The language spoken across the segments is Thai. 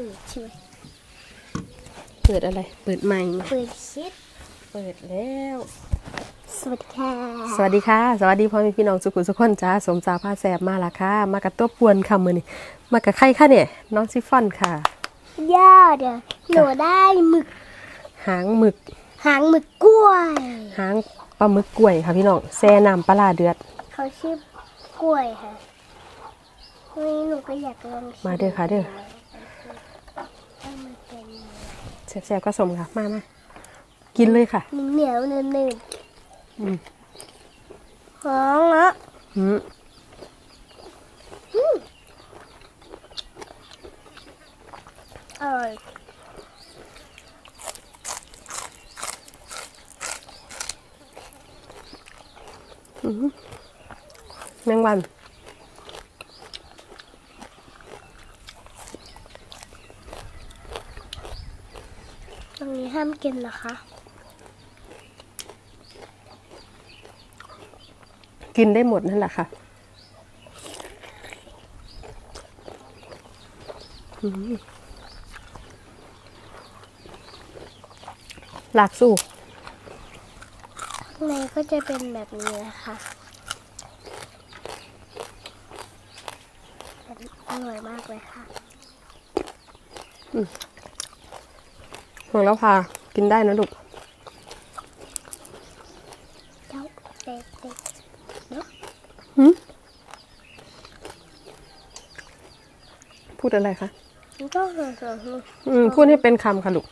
เปิดใช่ไหมเปิดอะไร เปิดใหม่เปิดชิดเปิดแล้ว สวัสดีค่ะ สวัสดีค่ะ สวัสดีพ่อแม่พี่น้องสุขุมสุขคนจ้าสมจาผ้าแสบมาละค่ะ มากับตัวปวนค่ะมือนี่มากับใครค่ะเนี่ย น้องซิฟอนค่ะย่าเดี๋ยวหนูได้หมึก หางหมึก หางหมึกกล้วย หางปลาหมึกกล้วยค่ะพี่น้องแซ่น้ำปลาร้าเดือด เขาชื่อกล้วยค่ะวันนี้หนูก็อยากลองชิมาเด้อค่ะเด้อว่ามันเป็น แซ่บๆก็สมค่ะ มามากินเลยค่ะเหนียวๆหนืดอืมๆหอมอะอืมอร่อยแมงวัน ตรงนี้ห้ามกินนะคะ กินได้หมดนั่นแหละค่ะอืมหลากสู้ข้างในก็จะเป็นแบบนี้นะคะอร่อยมากเลยค่ะ ของแล้วพากินได้นะลูกเจ้าเด็กเด็กหืมพูดอะไรคะมันก็เหมือนกับอืมพูดให้เป็นคำค่ะลูก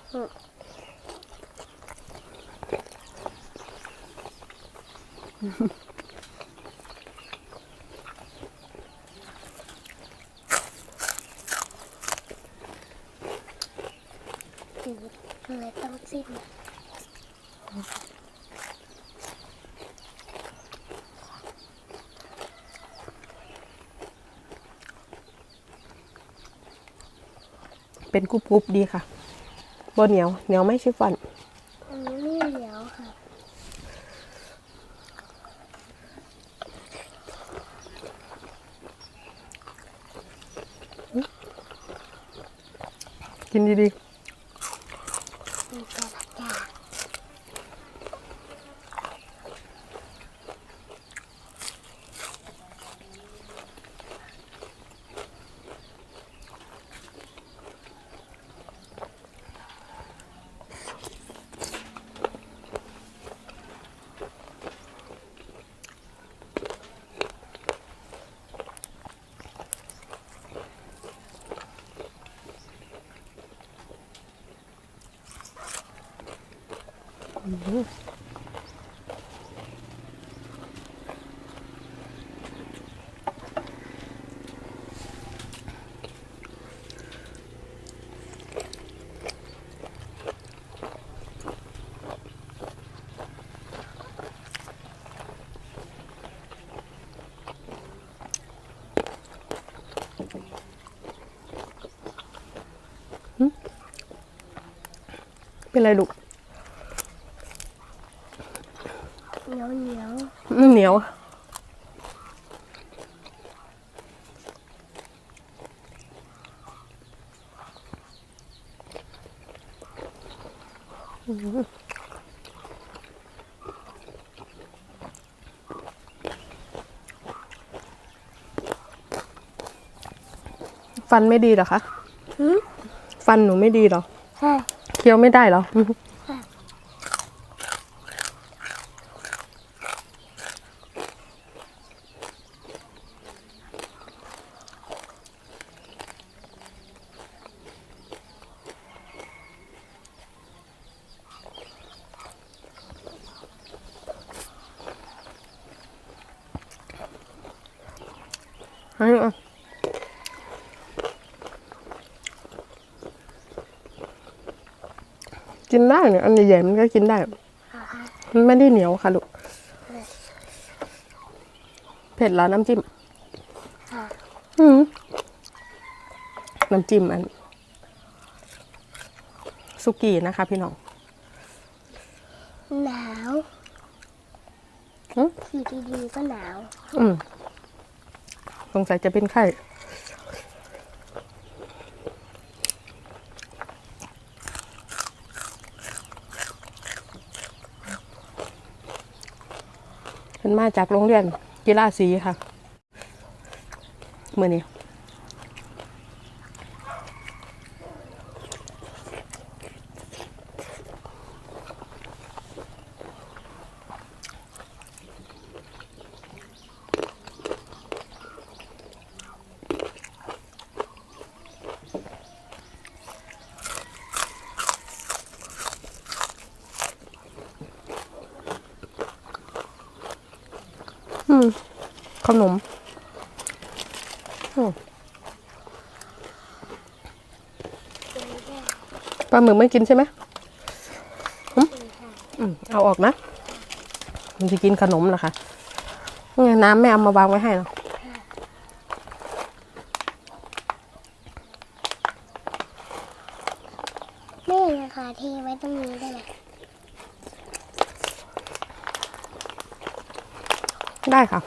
ก็เลยต้องจิ้ม เป็นกรุบกรุบดีค่ะบนเหนียวเหนียวไม่ชิฟฟ่อน อันนี้ไม่เหนียวค่ะ กินดี มีสลัดจ้า ๆ เป็นไรลูก เหนียวเหนียว อืมเหนียว ฟันไม่ดีเหรอคะหืมฟันหนูไม่ดีเหรอ ใช่ เคี้ยวไม่ได้เหรอ ให้อะกินได้เนี่ยอันใหญ่ๆมันก็กินได้ค่ะค่ะมันไม่ได้เหนียวค่ะลูก เผ็ดแล้วน้ำจิ้มค่ะอืมน้ำจิ้มอันสุกี้นะคะพี่น้อง หนาวอืมอยู่ดีๆก็หนาว อืม สงสัยจะเป็นไข้นมาจากโรงเรียนกีฬาสีค่ะเมื่อนี้ ขนมอืมปลาหมึกไม่กินใช่ไหมอืมอืมเอาออกนะ มันจะกินขนมเหรอคะนี่ไงน้ำแม่เอามาวางไว้ให้เนาะแม่นะคะเทไว้ตรงนี้ได้ไหมได้ค่ะ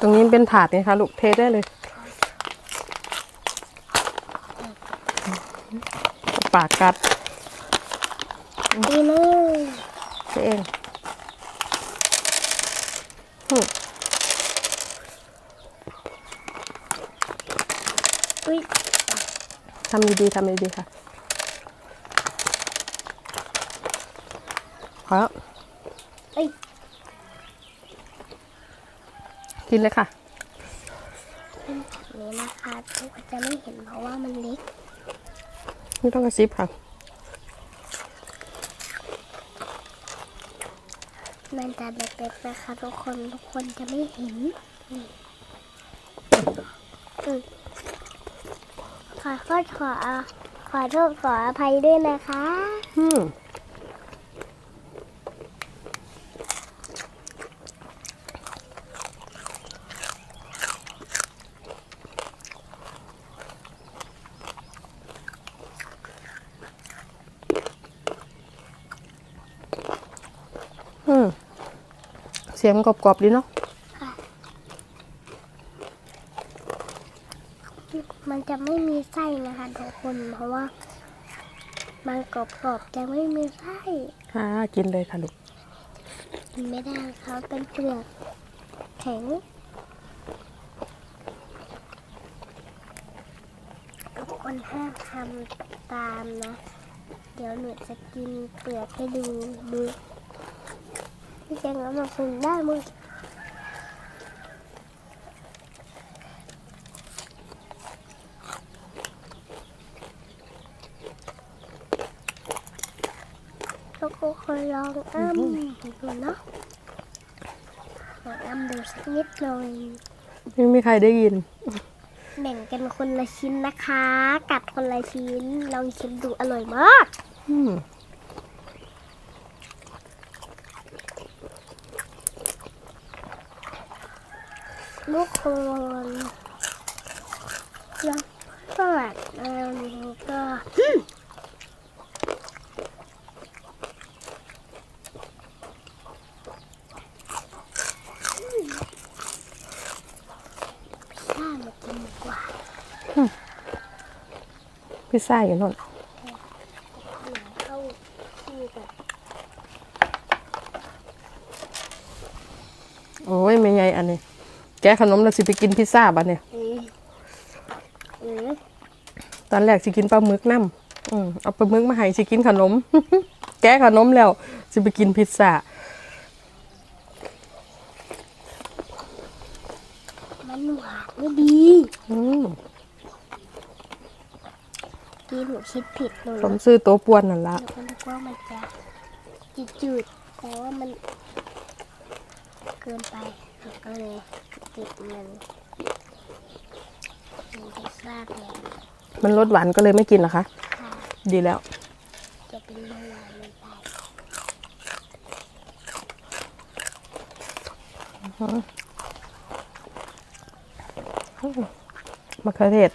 ตรงนี้ เป็นถาดนี่ค่ะลูกเทได้เลย ปากกัดดีเลยเทเองอืมอุ้ยทำดีๆทำดีๆค่ะพอแล้วเอ้ยกินเลยค่ะ เป็นแบบนี้นะ คะทุกคนจะไม่เห็นเพราะว่ามันเล็ก ไม่ต้องกระซิบค่ะ มันจะเล็กๆนะคะทุกคนทุกคนจะไม่เห็นนี่อืมขอโทษขอขอโทษขออภัยด้วยนะคะ อืม สียงกรอบๆดีเนาะมันจะไม่มีไส้นะคะทุกคนเพราะว่า มันกรอบๆจะไม่มีไส้ค่ะกินเลยค่ะลูกกินไม่ได้เขาเป็นเปลือกแข็งทุกคนห้ามทำตามนะ เดี๋ยวหนูจะกินเปลือกให้ดูดู พี่แจงเอามาฝึกได้มั้งทุกคนลองอ้ำดูเนาะลองอ้ำดูสักนิดหน่อยไม่มีใครได้ยิน แบ่งกันคนละชิ้นนะคะ กัดคนละชิ้น ลองชิมดูอร่อยมาก อืม ทุกคนแล้วก็อันนี้ก็พิซซ่ามากินดีกว่าพิซซ่าอยู่โน่น เหมือนเข้าที่กับ โอ้ยไม่ใหญ่อันนี้ แกะขนมแล้วสิไปกินพิซซ่าบ้านเนี่ยเออเออตอนแรกสิกินปลาหมึกน้ำอืมเอาปลาหมึกมาให้สิกินขนม แกะขนมแล้วสิไปกินพิซซ่า มันหวานไม่ดี อืมที่หนูคิดผิดหนูผมซื้อตัวปวนนั่นละ หนูก็นึกว่ามันจะจืดๆแต่ว่ามัน เกินไปหนูก็เลย ติดมันมันพิซซ่าแทนมันรสหวานก็เลยไม่กินเหรอคะ ค่ะดีแล้ว จะเป็นเบาหวานมันไปมะเขือเทศ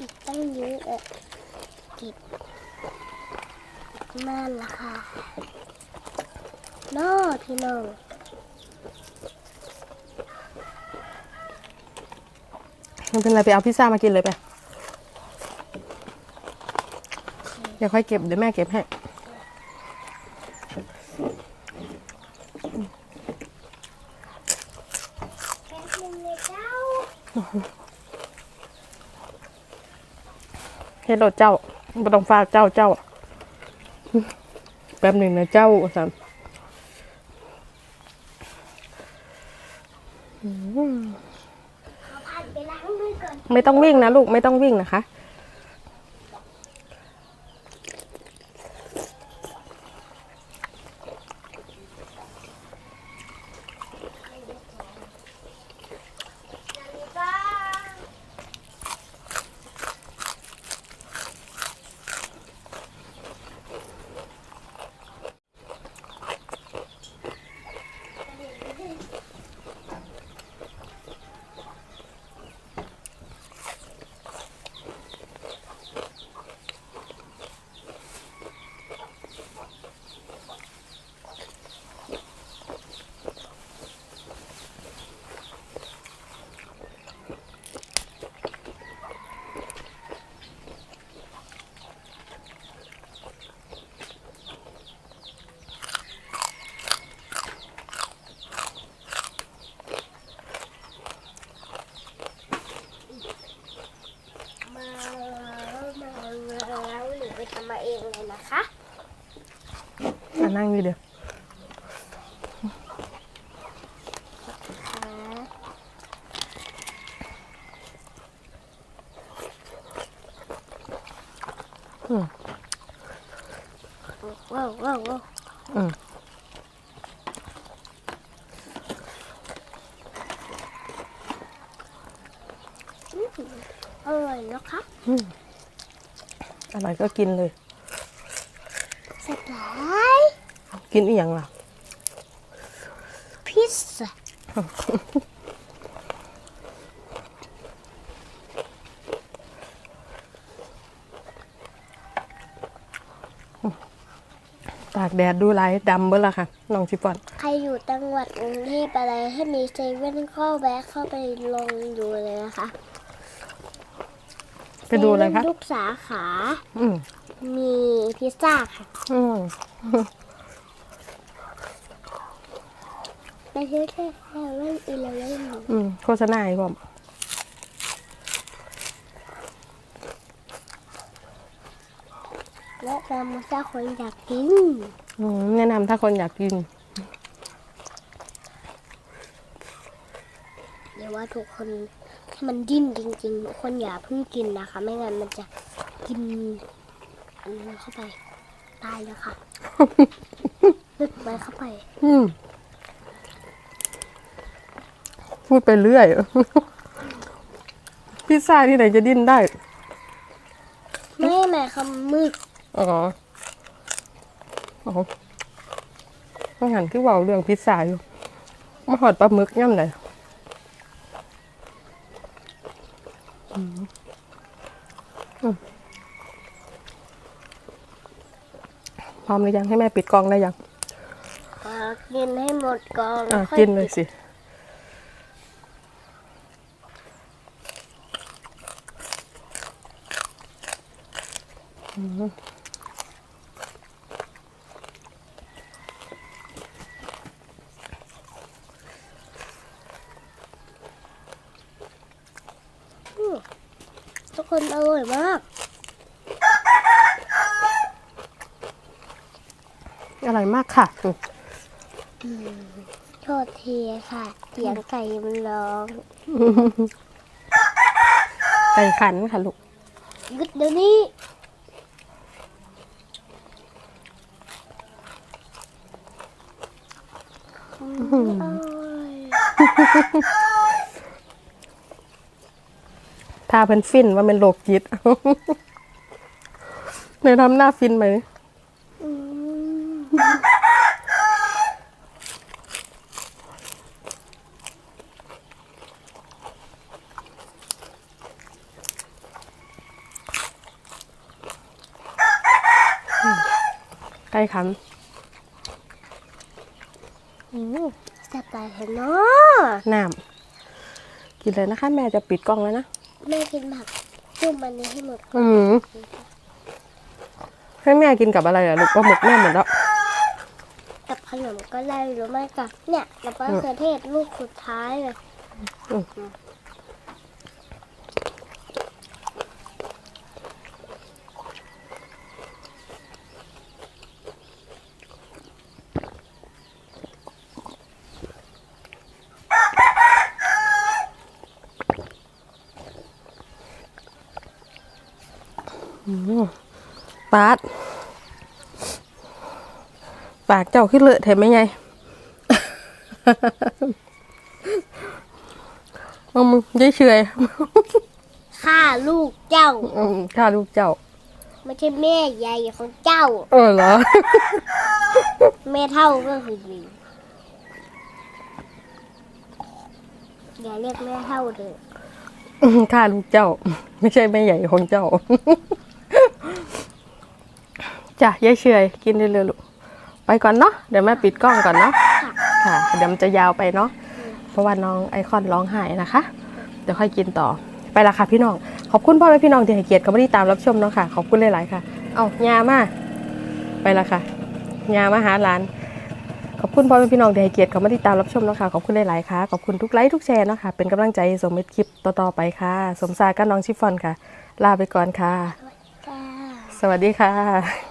อีกตั้งเยอะเก็บมั่นละค่ะน้อพี่น้องมันเป็นไรไปเอาพิซซ่ามากินเลยไป เดี๋ยวค่อยเก็บเดี๋ยวแม่เก็บให้ แป๊บนึงเลยเจ้า เฮ็ดรถเจ้าไม่ต้องฝากเจ้าเจ้า แป๊บหนึ่งนะเจ้าสามขอผ่านไปล้างมือก่อนไม่ต้องวิ่งนะลูกไม่ต้องวิ่งนะคะ จ้า มามาแล้วหนูไปทำมาเองเลยนะคะ อะนั่งนี่เดี๋ยวค่ะอืมว้าวว้าวว้าวอืมอื้อหืออร่อยนะคะอะไรก็กินเลย เสร็จแล้ว กินอีหยังล่ะ พิซซ่าตากแดดดูไรดำเบิ้ละค่ะ น้องชิฟอน ใครอยู่จังหวัดกรุงเทพอะไรให้มีเซเว่นเข้าแวะเข้าไปลองดูเลยนะคะไปดูเลยคะซว่นทุกสาขา อืมมีพิซซ่าค่ะ อืม ไปซื้อแค่เซเว่นอีเลเว่นอืมโฆษณาให้ผมและนำมาถ้าคนอยากกินอืมแนะนำถ้าคนอยากกิน เดี๋ยวว่าทุกคนให้มันดิ้นจริงๆทุกคนอย่าเพิ่งกินนะคะ ไม่งั้นมันจะกินอันนั้นเข้าไปตายแล้วค่ะลึกไปเข้าไป อืม พูดไปเรื่อย พิซซ่าที่ไหนจะดิ้นได้ ไม่หมายคำมึกอ๋ออ๋อต้องหันที่เว่าเรื่องพิซซ่าอยู่มาหอดปลาหมึกย่ำเลยอืมอืมพร้อมหรือยังให้แม่ปิดกล้องได้ยังอ่ากินให้หมดก่อนอะค่อกินเลยสิ ทุกคนอร่อยมาก อร่อยมากค่ะอืมโทษทีค่ะเสียงไก่มันร้อง ไก่ขันค่ะลูกหยุดเดี๋ยวนี้อืมอร่อย ทาเป็นฟินว่าเป็นโรคจิตในทำหน้าฟินไหมอืมไก่ขันอืมแซ่บตายเห็นเนาะน้ำกินเลยนะคะ แม่จะปิดกล้องแล้วนะ แม่กินผักจุ่มมันนี้ให้หมดอืมให้แม่กินกับอะไรอะลูกปลาหมึกแม่หมดแล้ว กับขนมก็ได้หรือไม่กับเนี่ยกับมะเขือเทศลูกสุดท้ายเลย อืม ปาด ปากเจ้าขึ้นเลอะเห็นไหมไงเอามึงยายเฉยฆ่าลูกเจ้า อืมข้าลูกเจ้า ไม่ใช่แม่ใหญ่ของเจ้า เออเหรอ แม่เท่าก็คือดีอย่าเรียกแม่เท่าเถอะข้าลูกเจ้า ไม่ใช่แม่ใหญ่ของเจ้า จ้ะยายเฉยกินได้เลยลูกไปก่อนเนาะเดี๋ยวแม่ปิดกล้องก่อนเนาะค่ะเดี๋ยวมันจะยาวไปเนาะเพราะว่าน้องไอคอนร้องไห้นะคะ เดี๋ยวค่อยกินต่อไปละค่ะพี่น้อง ขอบคุณพ่อแม่พี่น้องที่ให้เกียรติเขาไม่ได้ตามรับชมเนาะค่ะ ขอบคุณหลายๆค่ะ เอายามาไปละค่ะยามาหาหลาน ขอบคุณพ่อแม่พี่น้องที่ให้เกียรติเขาไม่ได้ตามรับชมเนาะค่ะ ขอบคุณหลายๆค่ะ ขอบคุณทุกไลค์ทุกแชร์เนาะค่ะเป็นกำลังใจให้สมเม็ดคลิปต่อๆไปค่ะ สมศายกับน้องชิฟฟอนค่ะ ลาไปก่อนค่ะจ้าสวัสดีค่ะ